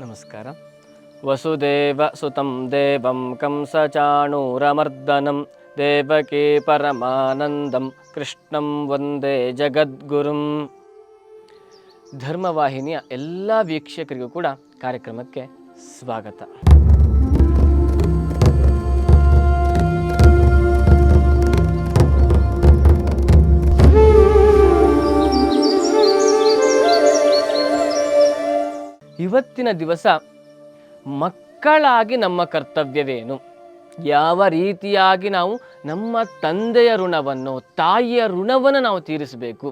ನಮಸ್ಕಾರ. ವಸುದೇವ ಸುತಂ ದೇವಂ ಕಂಸಚಾಣೂರಮರ್ದನಂ, ದೇವಕೀ ಪರಮಾನಂದಂ, ಕೃಷ್ಣಂ ವಂದೇ ಜಗದ್ಗುರುಂ. ಧರ್ಮವಾಹಿನಿಯ ಎಲ್ಲ ವೀಕ್ಷಕರಿಗೂ ಕೂಡ ಕಾರ್ಯಕ್ರಮಕ್ಕೆ ಸ್ವಾಗತ. ಇವತ್ತಿನ ದಿವಸ ಮಕ್ಕಳಾಗಿ ನಮ್ಮ ಕರ್ತವ್ಯವೇನು? ಯಾವ ರೀತಿಯಾಗಿ ನಾವು ನಮ್ಮ ತಂದೆಯ ಋಣವನ್ನು, ತಾಯಿಯ ಋಣವನ್ನು ನಾವು ತೀರಿಸಬೇಕು?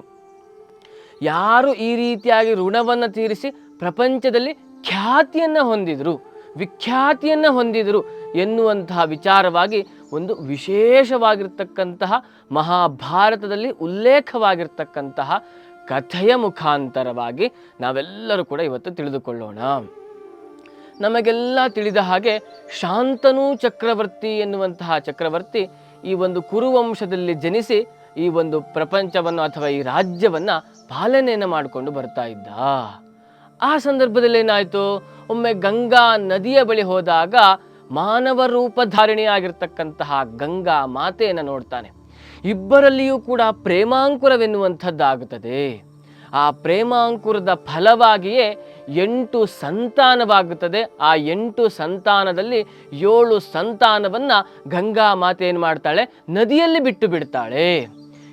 ಯಾರು ಈ ರೀತಿಯಾಗಿ ಋಣವನ್ನು ತೀರಿಸಿ ಪ್ರಪಂಚದಲ್ಲಿ ಖ್ಯಾತಿಯನ್ನು ಹೊಂದಿದರು, ವಿಖ್ಯಾತಿಯನ್ನು ಹೊಂದಿದರು ಎನ್ನುವಂತಹ ವಿಚಾರವಾಗಿ ಒಂದು ವಿಶೇಷವಾಗಿರ್ತಕ್ಕಂತಹ ಮಹಾಭಾರತದಲ್ಲಿ ಉಲ್ಲೇಖವಾಗಿರ್ತಕ್ಕಂತಹ ಕಥೆಯ ಮುಖಾಂತರವಾಗಿ ನಾವೆಲ್ಲರೂ ಕೂಡ ಇವತ್ತು ತಿಳಿದುಕೊಳ್ಳೋಣ. ನಮಗೆಲ್ಲ ತಿಳಿದ ಹಾಗೆ ಶಾಂತನು ಚಕ್ರವರ್ತಿ ಎನ್ನುವಂತಹ ಚಕ್ರವರ್ತಿ ಈ ಒಂದು ಕುರುವಂಶದಲ್ಲಿ ಜನಿಸಿ ಈ ಒಂದು ಪ್ರಪಂಚವನ್ನು ಅಥವಾ ಈ ರಾಜ್ಯವನ್ನು ಪಾಲನೆಯನ್ನು ಮಾಡಿಕೊಂಡು ಬರ್ತಾ ಇದ್ದ. ಆ ಸಂದರ್ಭದಲ್ಲಿ ಏನಾಯಿತು? ಒಮ್ಮೆ ಗಂಗಾ ನದಿಯ ಬಳಿ ಹೋದಾಗ ಮಾನವ ರೂಪಧಾರಿಣಿಯಾಗಿರ್ತಕ್ಕಂತಹ ಗಂಗಾ ಮಾತೆಯನ್ನು ನೋಡ್ತಾನೆ. ಇಬ್ಬರಲ್ಲಿಯೂ ಕೂಡ ಪ್ರೇಮಾಂಕುರವೆನ್ನುವಂಥದ್ದಾಗುತ್ತದೆ. ಆ ಪ್ರೇಮಾಂಕುರದ ಫಲವಾಗಿಯೇ ಎಂಟು ಸಂತಾನವಾಗುತ್ತದೆ. ಆ ಎಂಟು ಸಂತಾನದಲ್ಲಿ ಏಳು ಸಂತಾನವನ್ನು ಗಂಗಾ ಮಾತೆ ಏನು ಮಾಡ್ತಾಳೆ? ನದಿಯಲ್ಲಿ ಬಿಟ್ಟು ಬಿಡ್ತಾಳೆ.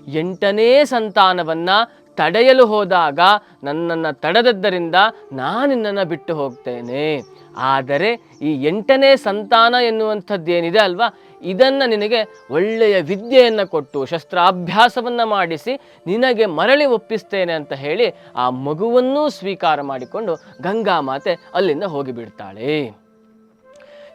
ಎಂಟನೇ ಸಂತಾನವನ್ನು ತಡೆಯಲು ಹೋದಾಗ ನನ್ನನ್ನು ತಡೆದದ್ದರಿಂದ ನಾನು ನಿನ್ನನ್ನು ಬಿಟ್ಟು ಹೋಗ್ತೇನೆ. ಆದರೆ ಈ ಎಂಟನೇ ಸಂತಾನ ಎನ್ನುವಂಥದ್ದೇನಿದೆ ಅಲ್ವಾ? ಇದನ್ನು ನಿನಗೆ ಒಳ್ಳೆಯ ವಿದ್ಯೆಯನ್ನು ಕೊಟ್ಟು, ಶಸ್ತ್ರಾಭ್ಯಾಸವನ್ನು ಮಾಡಿಸಿ, ನಿನಗೆ ಮರಳಿ ಒಪ್ಪಿಸ್ತೇನೆ ಅಂತ ಹೇಳಿ ಆ ಮಗುವನ್ನೂ ಸ್ವೀಕಾರ ಮಾಡಿಕೊಂಡು ಗಂಗಾ ಮಾತೆ ಅಲ್ಲಿಂದ ಹೋಗಿಬಿಡ್ತಾಳೆ.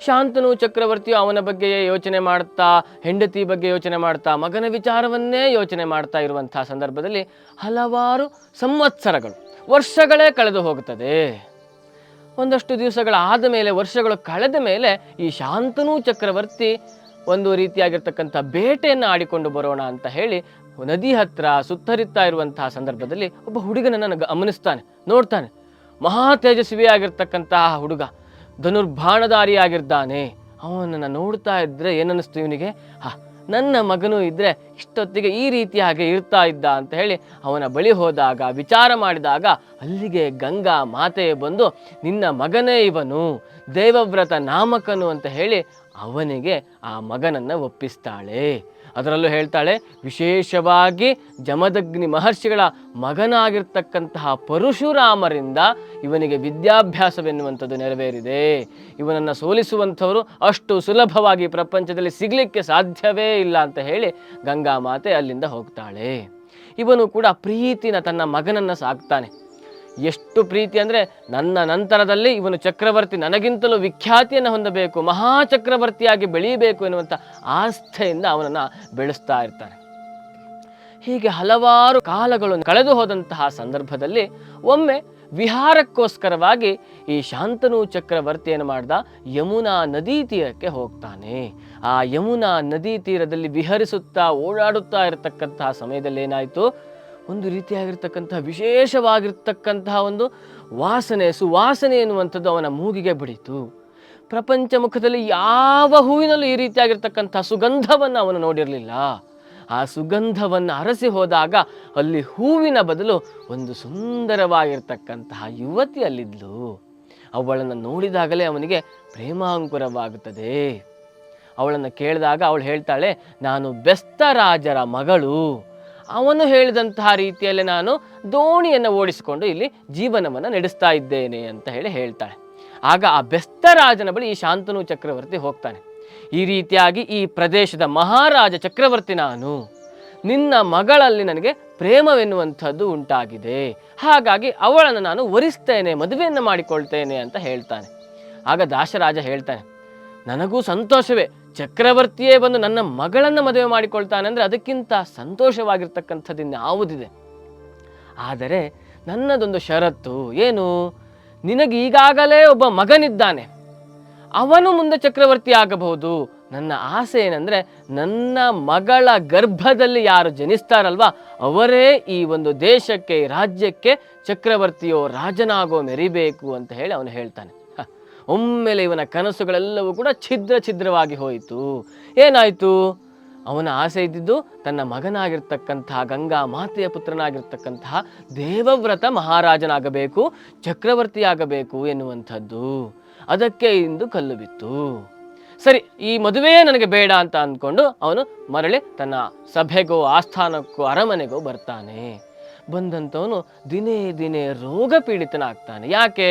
ಶಾಂತನು ಚಕ್ರವರ್ತಿಯು ಅವನ ಬಗ್ಗೆಯೇ ಯೋಚನೆ ಮಾಡ್ತಾ, ಹೆಂಡತಿ ಬಗ್ಗೆ ಯೋಚನೆ ಮಾಡ್ತಾ, ಮಗನ ವಿಚಾರವನ್ನೇ ಯೋಚನೆ ಮಾಡ್ತಾ ಇರುವಂತಹ ಸಂದರ್ಭದಲ್ಲಿ ಹಲವಾರು ಸಂವತ್ಸರಗಳು, ವರ್ಷಗಳೇ ಕಳೆದು ಹೋಗುತ್ತದೆ. ಒಂದಷ್ಟು ದಿವಸಗಳಾದ ಮೇಲೆ, ವರ್ಷಗಳು ಕಳೆದ ಮೇಲೆ ಈ ಶಾಂತನು ಚಕ್ರವರ್ತಿ ಒಂದು ರೀತಿಯಾಗಿರ್ತಕ್ಕಂಥ ಬೇಟೆಯನ್ನು ಆಡಿಕೊಂಡು ಬರೋಣ ಅಂತ ಹೇಳಿ ನದಿ ಹತ್ರ ಸುತ್ತರಿತಾ ಇರುವಂತಹ ಸಂದರ್ಭದಲ್ಲಿ ಒಬ್ಬ ಹುಡುಗನನ್ನು ಗಮನಿಸ್ತಾನೆ, ನೋಡ್ತಾನೆ. ಮಹಾ ತೇಜಸ್ವಿಯಾಗಿರ್ತಕ್ಕಂತಹ ಹುಡುಗ ಧನುರ್ಭಾಣಧಾರಿಯಾಗಿರ್ತಾನೆ ಅವನನ್ನು ನೋಡ್ತಾ ಇದ್ದರೆ ಏನನ್ನಿಸ್ತು ಇವನಿಗೆ? ಹಾ ನನ್ನ ಮಗನೂ ಇದ್ರೆ ಇಷ್ಟೊತ್ತಿಗೆ ಈ ರೀತಿಯಾಗಿ ಇರ್ತಾ ಇದ್ದ ಅಂತ ಹೇಳಿ ಅವನ ಬಳಿ ಹೋದಾಗ, ವಿಚಾರ ಮಾಡಿದಾಗ ಅಲ್ಲಿಗೆ ಗಂಗಾ ಮಾತೆ ಬಂದು, ನಿನ್ನ ಮಗನೇ ಇವನು, ದೇವವ್ರತ ನಾಮಕನು ಅಂತ ಹೇಳಿ ಅವನಿಗೆ ಆ ಮಗನನ್ನು ಒಪ್ಪಿಸ್ತಾಳೆ. ಅದರಲ್ಲೂ ಹೇಳ್ತಾಳೆ, ವಿಶೇಷವಾಗಿ ಜಮದಗ್ನಿ ಮಹರ್ಷಿಗಳ ಮಗನಾಗಿರ್ತಕ್ಕಂತಹ ಪರಶುರಾಮರಿಂದ ಇವನಿಗೆ ವಿದ್ಯಾಭ್ಯಾಸವೆನ್ನುವಂಥದ್ದು ನೆರವೇರಿದೆ. ಇವನನ್ನು ಸೋಲಿಸುವಂಥವರು ಅಷ್ಟು ಸುಲಭವಾಗಿ ಪ್ರಪಂಚದಲ್ಲಿ ಸಿಗಲಿಕ್ಕೆ ಸಾಧ್ಯವೇ ಇಲ್ಲ ಅಂತ ಹೇಳಿ ಗಂಗಾ ಮಾತೆ ಅಲ್ಲಿಂದ ಹೋಗ್ತಾಳೆ. ಇವನು ಕೂಡ ಪ್ರೀತಿನ ತನ್ನ ಮಗನನ್ನು ಸಾಕ್ತಾನೆ. ಎಷ್ಟು ಪ್ರೀತಿ ಅಂದರೆ ನನ್ನ ನಂತರದಲ್ಲಿ ಇವನು ಚಕ್ರವರ್ತಿ ನನಗಿಂತಲೂ ವಿಖ್ಯಾತಿಯನ್ನು ಹೊಂದಬೇಕು ಮಹಾ ಚಕ್ರವರ್ತಿಯಾಗಿ ಬೆಳೀಬೇಕು ಎನ್ನುವಂಥ ಆಸ್ಥೆಯಿಂದ ಅವನನ್ನು ಬೆಳೆಸ್ತಾ ಇರ್ತಾನೆ ಹೀಗೆ ಹಲವಾರು ಕಾಲಗಳು ಕಳೆದು ಹೋದಂತಹ ಸಂದರ್ಭದಲ್ಲಿ ಒಮ್ಮೆ ವಿಹಾರಕ್ಕೋಸ್ಕರವಾಗಿ ಈ ಶಾಂತನು ಚಕ್ರವರ್ತಿ ಏನು ಮಾಡ್ದ ಯಮುನಾ ನದಿ ತೀರಕ್ಕೆ ಹೋಗ್ತಾನೆ. ಆ ಯಮುನಾ ನದಿ ತೀರದಲ್ಲಿ ವಿಹರಿಸುತ್ತಾ ಓಡಾಡುತ್ತಾ ಇರತಕ್ಕಂತಹ ಸಮಯದಲ್ಲಿ ಏನಾಯಿತು? ಒಂದು ರೀತಿಯಾಗಿರ್ತಕ್ಕಂತಹ ವಿಶೇಷವಾಗಿರ್ತಕ್ಕಂತಹ ಒಂದು ವಾಸನೆ, ಸುವಾಸನೆ ಎನ್ನುವಂಥದ್ದು ಅವನ ಮೂಗಿಗೆ ಬಿಡಿತು. ಪ್ರಪಂಚ ಮುಖದಲ್ಲಿ ಯಾವ ಹೂವಿನಲ್ಲೂ ಈ ರೀತಿಯಾಗಿರ್ತಕ್ಕಂಥ ಸುಗಂಧವನ್ನು ಅವನು ನೋಡಿರಲಿಲ್ಲ. ಆ ಸುಗಂಧವನ್ನು ಅರಸಿ ಹೋದಾಗ ಅಲ್ಲಿ ಹೂವಿನ ಬದಲು ಒಂದು ಸುಂದರವಾಗಿರ್ತಕ್ಕಂತಹ ಯುವತಿ ಅಲ್ಲಿದ್ಲು. ಅವಳನ್ನು ನೋಡಿದಾಗಲೇ ಅವನಿಗೆ ಪ್ರೇಮಾಂಕುರವಾಗುತ್ತದೆ. ಅವಳನ್ನು ಕೇಳಿದಾಗ ಅವಳು ಹೇಳ್ತಾಳೆ, ನಾನು ಬೆಸ್ತ ರಾಜರ ಮಗಳು. ಅವನು ಹೇಳಿದಂತಹ ರೀತಿಯಲ್ಲಿ ನಾನು ದೋಣಿಯನ್ನು ಓಡಿಸಿಕೊಂಡು ಇಲ್ಲಿ ಜೀವನವನ್ನು ನಡೆಸ್ತಾ ಇದ್ದೇನೆ ಅಂತ ಹೇಳಿ ಹೇಳ್ತಾಳೆ. ಆಗ ಆ ಬೆಸ್ತ ರಾಜನ ಬಳಿ ಈ ಶಾಂತನು ಚಕ್ರವರ್ತಿ ಹೋಗ್ತಾನೆ. ಈ ರೀತಿಯಾಗಿ ಈ ಪ್ರದೇಶದ ಮಹಾರಾಜ ಚಕ್ರವರ್ತಿ ನಾನು, ನಿನ್ನ ಮಗಳಲ್ಲಿ ನನಗೆ ಪ್ರೇಮವೆನ್ನುವಂಥದ್ದು ಉಂಟಾಗಿದೆ. ಹಾಗಾಗಿ ಅವಳನ್ನು ನಾನು ಒರಿಸ್ತೇನೆ ಮದುವೆಯನ್ನು ಮಾಡಿಕೊಳ್ತೇನೆ ಅಂತ ಹೇಳ್ತಾನೆ. ಆಗ ದಾಶರಾಜ ಹೇಳ್ತಾನೆ, ನನಗೂ ಸಂತೋಷವೇ ಚಕ್ರವರ್ತಿಯೇ ಬಂದು ನನ್ನ ಮಗಳನ್ನು ಮದುವೆ ಮಾಡಿಕೊಳ್ತಾನೆ ಅಂದರೆ ಅದಕ್ಕಿಂತ ಸಂತೋಷವಾಗಿರ್ತಕ್ಕಂಥದ್ದು ಯಾವುದಿದೆ ಆದರೆ ನನ್ನದೊಂದು ಷರತ್ತು ಏನು? ನಿನಗೆ ಈಗಾಗಲೇ ಒಬ್ಬ ಮಗನಿದ್ದಾನೆ. ಅವನು ಮುಂದೆ ಚಕ್ರವರ್ತಿ ಆಗಬಹುದು. ನನ್ನ ಆಸೆ ಏನಂದರೆ ನನ್ನ ಮಗಳ ಗರ್ಭದಲ್ಲಿ ಯಾರು ಜನಿಸ್ತಾರಲ್ವ, ಅವರೇ ಈ ಒಂದು ದೇಶಕ್ಕೆ, ರಾಜ್ಯಕ್ಕೆ ಚಕ್ರವರ್ತಿಯೋ ರಾಜನಾಗೋ ಮೆರಿಬೇಕು ಅಂತ ಹೇಳಿ ಅವನು ಹೇಳ್ತಾನೆ. ಒಮ್ಮೆಲೆ ಇವನ ಕನಸುಗಳೆಲ್ಲವೂ ಕೂಡ ಛಿದ್ರ ಛಿದ್ರವಾಗಿ ಹೋಯಿತು. ಏನಾಯಿತು? ಅವನ ಆಸೆ ಇದ್ದಿದ್ದು ತನ್ನ ಮಗನಾಗಿರ್ತಕ್ಕಂತಹ ಗಂಗಾ ಮಾತೆಯ ಪುತ್ರನಾಗಿರ್ತಕ್ಕಂತಹ ದೇವವ್ರತ ಮಹಾರಾಜನಾಗಬೇಕು, ಚಕ್ರವರ್ತಿಯಾಗಬೇಕು ಎನ್ನುವಂಥದ್ದು. ಅದಕ್ಕೆ ಇಂದು ಕಲ್ಲು ಬಿತ್ತು. ಸರಿ, ಈ ಮದುವೆಯೇ ನನಗೆ ಬೇಡ ಅಂತ ಅಂದ್ಕೊಂಡು ಅವನು ಮರಳಿ ತನ್ನ ಸಭೆಗೋ, ಆಸ್ಥಾನಕ್ಕೋ, ಅರಮನೆಗೋ ಬರ್ತಾನೆ. ಬಂದಂಥವನು ದಿನೇ ದಿನೇ ರೋಗ ಪೀಡಿತನಾಗ್ತಾನೆ ಯಾಕೆ?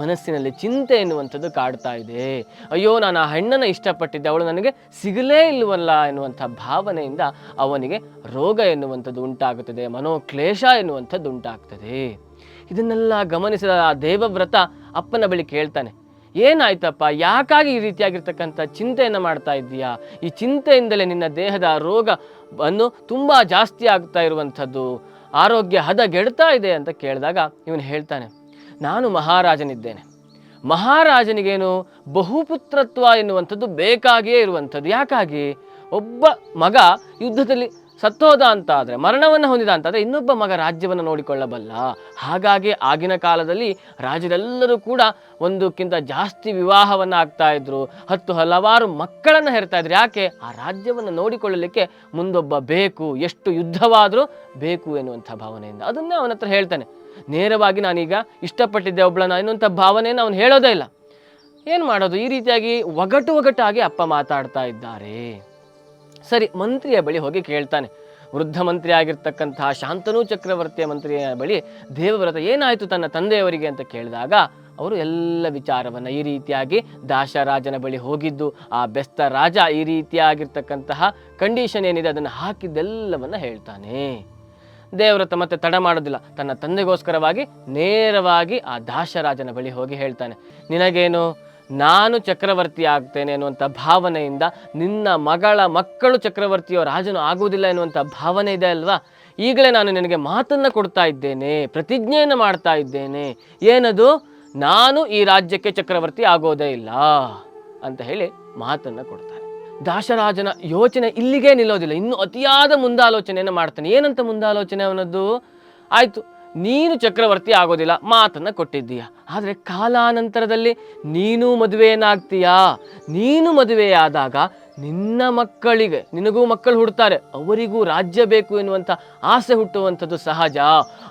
ಮನಸ್ಸಿನಲ್ಲಿ ಚಿಂತೆ ಎನ್ನುವಂಥದ್ದು ಕಾಡ್ತಾ ಇದೆ. ಅಯ್ಯೋ, ನಾನು ಆ ಹೆಣ್ಣನ್ನು ಇಷ್ಟಪಟ್ಟಿದ್ದೆ. ಅವಳು ನನಗೆ ಸಿಗಲೇ ಇಲ್ಲವಲ್ಲ ಎನ್ನುವಂಥ ಭಾವನೆಯಿಂದ ಅವನಿಗೆ ರೋಗ ಎನ್ನುವಂಥದ್ದು ಉಂಟಾಗುತ್ತದೆ, ಮನೋಕ್ಲೇಶ ಎನ್ನುವಂಥದ್ದು ಉಂಟಾಗ್ತದೆ. ಇದನ್ನೆಲ್ಲ ಗಮನಿಸಿದ ಆ ದೇವವ್ರತ ಅಪ್ಪನ ಬಳಿ ಕೇಳ್ತಾನೆ, ಏನಾಯ್ತಪ್ಪ, ಯಾಕಾಗಿ ಈ ರೀತಿಯಾಗಿರ್ತಕ್ಕಂಥ ಚಿಂತೆಯನ್ನು ಮಾಡ್ತಾ ಇದ್ದೀಯಾ? ಈ ಚಿಂತೆಯಿಂದಲೇ ನಿನ್ನ ದೇಹದ ರೋಗ ಅನ್ನು ತುಂಬ ಜಾಸ್ತಿ ಆಗ್ತಾ ಇರುವಂಥದ್ದು. ಆರೋಗ್ಯ ಹದಗೆಡ್ತಾ ಇದೆ ಅಂತ ಕೇಳಿದಾಗ ಇವನು ಹೇಳ್ತಾನೆ ನಾನು ಮಹಾರಾಜನಿದ್ದೇನೆ. ಮಹಾರಾಜನಿಗೇನು ಬಹುಪುತ್ರತ್ವ ಎನ್ನುವಂಥದ್ದು ಬೇಕಾಗಿಯೇ ಇರುವಂಥದ್ದು. ಯಾಕಾಗಿ? ಒಬ್ಬ ಮಗ ಯುದ್ಧದಲ್ಲಿ ಸತ್ತೋದ ಅಂತ ಆದರೆ ಮರಣವನ್ನು ಹೊಂದಿದ ಅಂತಾದರೆ ಇನ್ನೊಬ್ಬ ಮಗ ರಾಜ್ಯವನ್ನು ನೋಡಿಕೊಳ್ಳಬಲ್ಲ. ಹಾಗಾಗಿ ಆಗಿನ ಕಾಲದಲ್ಲಿ ರಾಜರೆಲ್ಲರೂ ಕೂಡ ಒಂದಕ್ಕಿಂತ ಜಾಸ್ತಿ ವಿವಾಹವನ್ನು ಆಗ್ತಾ ಇದ್ರು. ಹತ್ತು ಹಲವಾರು ಮಕ್ಕಳನ್ನು ಹೆರ್ತಾ ಇದ್ರು. ಯಾಕೆ? ಆ ರಾಜ್ಯವನ್ನು ನೋಡಿಕೊಳ್ಳಲಿಕ್ಕೆ ಮುಂದೊಬ್ಬ ಬೇಕು. ಎಷ್ಟು ಯುದ್ಧವಾದರೂ ಬೇಕು ಎನ್ನುವಂಥ ಭಾವನೆಯಿಂದ. ಅದನ್ನೇ ಅವನ ಹತ್ರ ಹೇಳ್ತಾನೆ. ನೇರವಾಗಿ ನಾನೀಗ ಇಷ್ಟಪಟ್ಟಿದ್ದೆ ಒಬ್ಳನ್ನ. ಎನ್ನುವಂಥ ಭಾವನೆಯನ್ನು ಅವನು ಹೇಳೋದೇ ಇಲ್ಲ. ಏನು ಮಾಡೋದು? ಈ ರೀತಿಯಾಗಿ ಒಗಟು ಒಗಟಾಗಿ ಅಪ್ಪ ಮಾತಾಡ್ತಾ ಇದ್ದಾರೆ. ಸರಿ, ಮಂತ್ರಿಯ ಬಳಿ ಹೋಗಿ ಕೇಳ್ತಾನೆ. ವೃದ್ಧ ಮಂತ್ರಿ ಆಗಿರ್ತಕ್ಕಂತಹ ಶಾಂತನು ಚಕ್ರವರ್ತಿಯ ಮಂತ್ರಿಯ ಬಳಿ, ದೇವವ್ರತ ಏನಾಯಿತು ತನ್ನ ತಂದೆಯವರಿಗೆ ಅಂತ ಕೇಳಿದಾಗ, ಅವರು ಎಲ್ಲ ವಿಚಾರವನ್ನು ಈ ರೀತಿಯಾಗಿ ದಾಶರಾಜನ ಬಳಿ ಹೋಗಿದ್ದು, ಆ ಬೆಸ್ತ ರಾಜ ಈ ರೀತಿಯಾಗಿರ್ತಕ್ಕಂತಹ ಕಂಡೀಷನ್ ಏನಿದೆ ಅದನ್ನು ಹಾಕಿದ್ದೆಲ್ಲವನ್ನು ಹೇಳ್ತಾನೆ. ದೇವವ್ರತ ಮತ್ತೆ ತಡ ಮಾಡೋದಿಲ್ಲ. ತನ್ನ ತಂದೆಗೋಸ್ಕರವಾಗಿ ನೇರವಾಗಿ ಆ ದಾಶರಾಜನ ಬಳಿ ಹೋಗಿ ಹೇಳ್ತಾನೆ, ನಿನಗೇನು? ನಾನು ಚಕ್ರವರ್ತಿ ಆಗ್ತೇನೆ ಎನ್ನುವಂಥ ಭಾವನೆಯಿಂದ ನಿನ್ನ ಮಗಳ ಮಕ್ಕಳು ಚಕ್ರವರ್ತಿಯೋ ರಾಜನು ಆಗುವುದಿಲ್ಲ ಎನ್ನುವಂಥ ಭಾವನೆ ಇದೆ ಅಲ್ವಾ? ಈಗಲೇ ನಾನು ನಿನಗೆ ಮಾತನ್ನು ಕೊಡ್ತಾ ಇದ್ದೇನೆ, ಪ್ರತಿಜ್ಞೆಯನ್ನು ಮಾಡ್ತಾ ಇದ್ದೇನೆ. ಏನದು? ನಾನು ಈ ರಾಜ್ಯಕ್ಕೆ ಚಕ್ರವರ್ತಿ ಆಗೋದೇ ಇಲ್ಲ. ಅಂತ ಹೇಳಿ ಮಾತನ್ನು ಕೊಡ್ತಾನೆ. ದಾಶರಾಜನ ಯೋಚನೆ ಇಲ್ಲಿಗೆ ನಿಲ್ಲೋದಿಲ್ಲ. ಇನ್ನು ಅತಿಯಾದ ಮುಂದಾಲೋಚನೆಯನ್ನು ಮಾಡ್ತಾನೆ. ಏನಂತ ಮುಂದಾಲೋಚನೆ ಅವನದ್ದು? ಆಯಿತು, ನೀನು ಚಕ್ರವರ್ತಿ ಆಗೋದಿಲ್ಲ, ಮಾತನ್ನು ಕೊಟ್ಟಿದ್ದೀಯ. ಆದರೆ ಕಾಲಾನಂತರದಲ್ಲಿ ನೀನು ಮದುವೆಯನ್ನಾಗ್ತೀಯಾ? ನೀನು ಮದುವೆಯಾದಾಗ ನಿನ್ನ ಮಕ್ಕಳಿಗೆ, ನಿನಗೂ ಮಕ್ಕಳು ಹುಡ್ತಾರೆ, ಅವರಿಗೂ ರಾಜ್ಯ ಬೇಕು ಎನ್ನುವಂಥ ಆಸೆ ಹುಟ್ಟುವಂಥದ್ದು ಸಹಜ.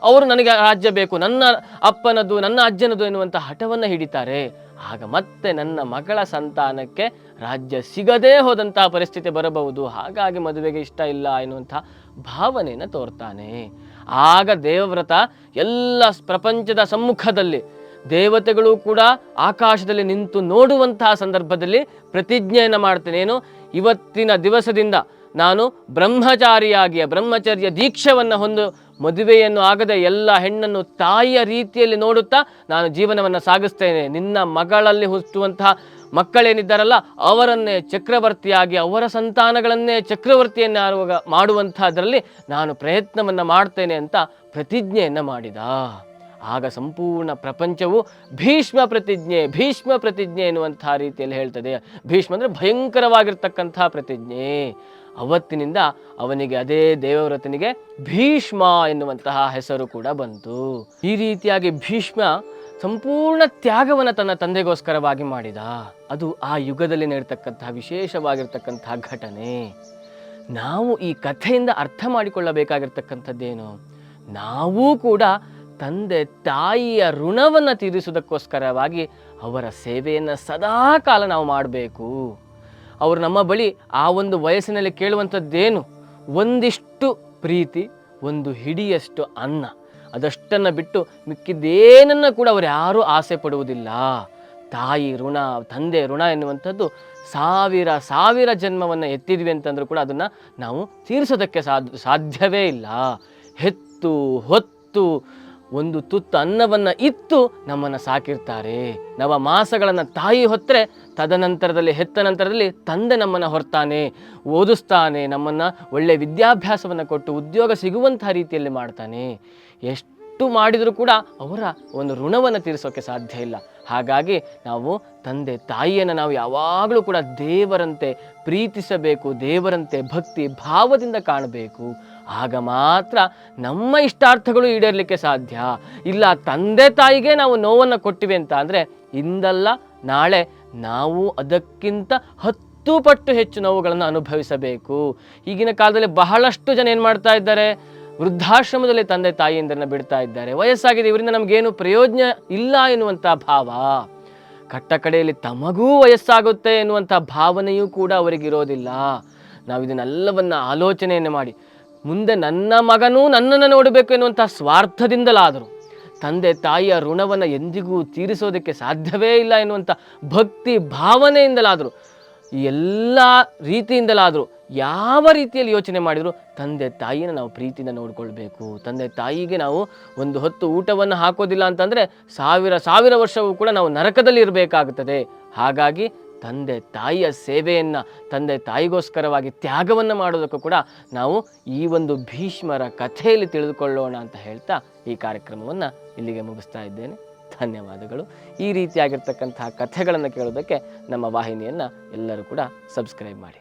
ಅವರು ನನಗೆ ರಾಜ್ಯ ಬೇಕು, ನನ್ನ ಅಪ್ಪನದು ನನ್ನ ಅಜ್ಜನದು ಎನ್ನುವಂಥ ಹಠವನ್ನು ಹಿಡಿತಾರೆ. ಆಗ ಮತ್ತೆ ನನ್ನ ಮಗಳ ಸಂತಾನಕ್ಕೆ ರಾಜ್ಯ ಸಿಗದೇ ಹೋದಂತಹ ಪರಿಸ್ಥಿತಿ ಬರಬಹುದು. ಹಾಗಾಗಿ ಮದುವೆಗೆ ಇಷ್ಟ ಇಲ್ಲ ಎನ್ನುವಂಥ ಭಾವನೆಯನ್ನು ತೋರ್ತಾನೆ. ಆಗ ದೇವವ್ರತ ಎಲ್ಲ ಪ್ರಪಂಚದ ಸಮ್ಮುಖದಲ್ಲಿ ದೇವತೆಗಳು ಕೂಡ ಆಕಾಶದಲ್ಲಿ ನಿಂತು ನೋಡುವಂತಹ ಸಂದರ್ಭದಲ್ಲಿ ಪ್ರತಿಜ್ಞೆಯನ್ನು ಮಾಡ್ತೇನೆ. ಏನು? ಇವತ್ತಿನ ದಿವಸದಿಂದ ನಾನು ಬ್ರಹ್ಮಚಾರಿಯಾಗಿಯ ಬ್ರಹ್ಮಚರ್ಯ ದೀಕ್ಷವನ್ನು ಹೊಂದು ಮದುವೆಯನ್ನು ಆಗದೆ ಎಲ್ಲ ಹೆಣ್ಣನ್ನು ತಾಯಿಯ ರೀತಿಯಲ್ಲಿ ನೋಡುತ್ತಾ ನಾನು ಜೀವನವನ್ನು ಸಾಗಿಸ್ತೇನೆ. ನಿನ್ನ ಮಗಳಲ್ಲಿ ಹುಟ್ಟುವಂತಹ ಮಕ್ಕಳೇನಿದ್ದಾರಲ್ಲ, ಅವರನ್ನೇ ಚಕ್ರವರ್ತಿಯಾಗಿ, ಅವರ ಸಂತಾನಗಳನ್ನೇ ಚಕ್ರವರ್ತಿಯನ್ನಾಗುವಾಗ ಮಾಡುವಂಥದ್ರಲ್ಲಿ ನಾನು ಪ್ರಯತ್ನವನ್ನು ಮಾಡ್ತೇನೆ ಅಂತ ಪ್ರತಿಜ್ಞೆಯನ್ನು ಮಾಡಿದ. ಆಗ ಸಂಪೂರ್ಣ ಪ್ರಪಂಚವು ಭೀಷ್ಮ ಪ್ರತಿಜ್ಞೆ ಭೀಷ್ಮ ಪ್ರತಿಜ್ಞೆ ಎನ್ನುವಂಥ ರೀತಿಯಲ್ಲಿ ಹೇಳ್ತದೆ. ಭೀಷ್ಮ ಅಂದರೆ ಭಯಂಕರವಾಗಿರ್ತಕ್ಕಂಥ ಪ್ರತಿಜ್ಞೆ. ಅವತ್ತಿನಿಂದ ಅವನಿಗೆ ಅದೇ ದೇವವ್ರತನಿಗೆ ಭೀಷ್ಮ ಎನ್ನುವಂತಹ ಹೆಸರು ಕೂಡ ಬಂತು. ಈ ರೀತಿಯಾಗಿ ಭೀಷ್ಮ ಸಂಪೂರ್ಣ ತ್ಯಾಗವನ್ನು ತನ್ನ ತಂದೆಗೋಸ್ಕರವಾಗಿ ಮಾಡಿದ. ಅದು ಆ ಯುಗದಲ್ಲಿ ನಡೆತಕ್ಕಂತಹ ವಿಶೇಷವಾಗಿರ್ತಕ್ಕಂತಹ ಘಟನೆ. ನಾವು ಈ ಕಥೆಯಿಂದ ಅರ್ಥ ಮಾಡಿಕೊಳ್ಳಬೇಕಾಗಿರ್ತಕ್ಕಂಥದ್ದೇನು? ನಾವೂ ಕೂಡ ತಂದೆ ತಾಯಿಯ ಋಣವನ್ನು ತೀರಿಸುವುದಕ್ಕೋಸ್ಕರವಾಗಿ ಅವರ ಸೇವೆಯನ್ನು ಸದಾ ಕಾಲ ನಾವು ಮಾಡಬೇಕು. ಅವರು ನಮ್ಮ ಬಳಿ ಆ ಒಂದು ವಯಸ್ಸಿನಲ್ಲಿ ಕೇಳುವಂಥದ್ದೇನು? ಒಂದಿಷ್ಟು ಪ್ರೀತಿ, ಒಂದು ಹಿಡಿಯಷ್ಟು ಅನ್ನ. ಅದಷ್ಟನ್ನು ಬಿಟ್ಟು ಮಿಕ್ಕಿದ್ದೇನನ್ನು ಕೂಡ ಅವರು ಯಾರೂ ಆಸೆ ಪಡುವುದಿಲ್ಲ. ತಾಯಿ ಋಣ, ತಂದೆ ಋಣ ಎನ್ನುವಂಥದ್ದು ಸಾವಿರ ಸಾವಿರ ಜನ್ಮವನ್ನು ಎತ್ತಿದ್ವಿ ಅಂತಂದರೂ ಕೂಡ ಅದನ್ನು ನಾವು ತೀರಿಸೋದಕ್ಕೆ ಸಾಧ್ಯ ಸಾಧ್ಯವೇ ಇಲ್ಲ. ಹೆತ್ತು, ಹೊತ್ತು ಒಂದು ತುತ್ತು ಅನ್ನವನ್ನು ಇತ್ತು ನಮ್ಮನ್ನು ಸಾಕಿರ್ತಾರೆ. ನವ ಮಾಸಗಳನ್ನು ತಾಯಿ ಹೊತ್ತರೆ ತದನಂತರದಲ್ಲಿ ಹೆತ್ತ ನಂತರದಲ್ಲಿ ತಂದೆ ನಮ್ಮನ್ನು ಹೊರ್ತಾನೆ, ಓದಿಸ್ತಾನೆ, ನಮ್ಮನ್ನು ಒಳ್ಳೆಯ ವಿದ್ಯಾಭ್ಯಾಸವನ್ನು ಕೊಟ್ಟು ಉದ್ಯೋಗ ಸಿಗುವಂತಹ ರೀತಿಯಲ್ಲಿ ಮಾಡ್ತಾನೆ. ಎಷ್ಟು ಮಾಡಿದರೂ ಕೂಡ ಅವರ ಒಂದು ಋಣವನ್ನು ತೀರಿಸೋಕ್ಕೆ ಸಾಧ್ಯ ಇಲ್ಲ. ಹಾಗಾಗಿ ನಾವು ತಂದೆ ತಾಯಿಯನ್ನು ನಾವು ಯಾವಾಗಲೂ ಕೂಡ ದೇವರಂತೆ ಪ್ರೀತಿಸಬೇಕು, ದೇವರಂತೆ ಭಕ್ತಿ ಭಾವದಿಂದ ಕಾಣಬೇಕು. ಆಗ ಮಾತ್ರ ನಮ್ಮ ಇಷ್ಟಾರ್ಥಗಳು ಈಡೇರಲಿಕ್ಕೆ ಸಾಧ್ಯ. ಇಲ್ಲ, ತಂದೆ ತಾಯಿಗೆ ನಾವು ನೋವನ್ನು ಕೊಟ್ಟಿವೆ ಅಂತ ಅಂದರೆ ಇಂದಲ್ಲ ನಾಳೆ ನಾವು ಅದಕ್ಕಿಂತ ಹತ್ತು ಪಟ್ಟು ಹೆಚ್ಚು ನೋವುಗಳನ್ನು ಅನುಭವಿಸಬೇಕು. ಈಗಿನ ಕಾಲದಲ್ಲಿ ಬಹಳಷ್ಟು ಜನ ಏನು ಮಾಡ್ತಾ ಇದ್ದಾರೆ? ವೃದ್ಧಾಶ್ರಮದಲ್ಲಿ ತಂದೆ ತಾಯಿಯಿಂದರನ್ನ ಬಿಡ್ತಾ ಇದ್ದಾರೆ. ವಯಸ್ಸಾಗಿದೆ, ಇವರಿಂದ ನಮಗೇನು ಪ್ರಯೋಜನ ಇಲ್ಲ ಎನ್ನುವಂಥ ಭಾವ. ಕಟ್ಟ ಕಡೆಯಲ್ಲಿ ತಮಗೂ ವಯಸ್ಸಾಗುತ್ತೆ ಎನ್ನುವಂಥ ಭಾವನೆಯೂ ಕೂಡ ಅವರಿಗಿರೋದಿಲ್ಲ. ನಾವು ಇದನ್ನೆಲ್ಲವನ್ನು ಆಲೋಚನೆಯನ್ನು ಮಾಡಿ ಮುಂದೆ ನನ್ನ ಮಗನೂ ನನ್ನನ್ನು ನೋಡಬೇಕು ಎನ್ನುವಂಥ ಸ್ವಾರ್ಥದಿಂದಲಾದರೂ. ತಂದೆ ತಾಯಿಯ ಋಣವನ್ನು ಎಂದಿಗೂ ತೀರಿಸೋದಕ್ಕೆ ಸಾಧ್ಯವೇ ಇಲ್ಲ ಎನ್ನುವಂಥ ಭಕ್ತಿ ಭಾವನೆಯಿಂದಲಾದರೂ. ಎಲ್ಲ ರೀತಿಯಿಂದಲಾದರೂ. ಯಾವ ರೀತಿಯಲ್ಲಿ ಯೋಚನೆ ಮಾಡಿದರೂ? ತಂದೆ ತಾಯಿನ ನಾವು ಪ್ರೀತಿಯಿಂದ ನೋಡಿಕೊಳ್ಬೇಕು. ತಂದೆ ತಾಯಿಗೆ ನಾವು ಒಂದು ಹೊತ್ತು ಊಟವನ್ನು ಹಾಕೋದಿಲ್ಲ ಅಂತಂದರೆ ಸಾವಿರ ಸಾವಿರ ವರ್ಷವೂ ಕೂಡ ನಾವು ನರಕದಲ್ಲಿ ಇರಬೇಕಾಗುತ್ತದೆ ಹಾಗಾಗಿ ತಂದೆ ತಾಯಿಯ ಸೇವೆಯನ್ನು ತಂದೆ ತಾಯಿಗೋಸ್ಕರವಾಗಿ ತ್ಯಾಗವನ್ನು ಮಾಡೋದಕ್ಕೂ ಕೂಡ ನಾವು ಈ ಒಂದು ಭೀಷ್ಮರ ಕಥೆಯಲ್ಲಿ ತಿಳಿದುಕೊಳ್ಳೋಣ ಅಂತ ಹೇಳ್ತಾ ಈ ಕಾರ್ಯಕ್ರಮವನ್ನು ಇಲ್ಲಿಗೆ ಮುಗಿಸ್ತಾ ಇದ್ದೇನೆ. ಧನ್ಯವಾದಗಳು. ಈ ರೀತಿಯಾಗಿರ್ತಕ್ಕಂತಹ ಕಥೆಗಳನ್ನು ಕೇಳೋದಕ್ಕೆ ನಮ್ಮ ವಾಹಿನಿಯನ್ನು ಎಲ್ಲರೂ ಕೂಡ ಸಬ್ಸ್ಕ್ರೈಬ್ ಮಾಡಿ.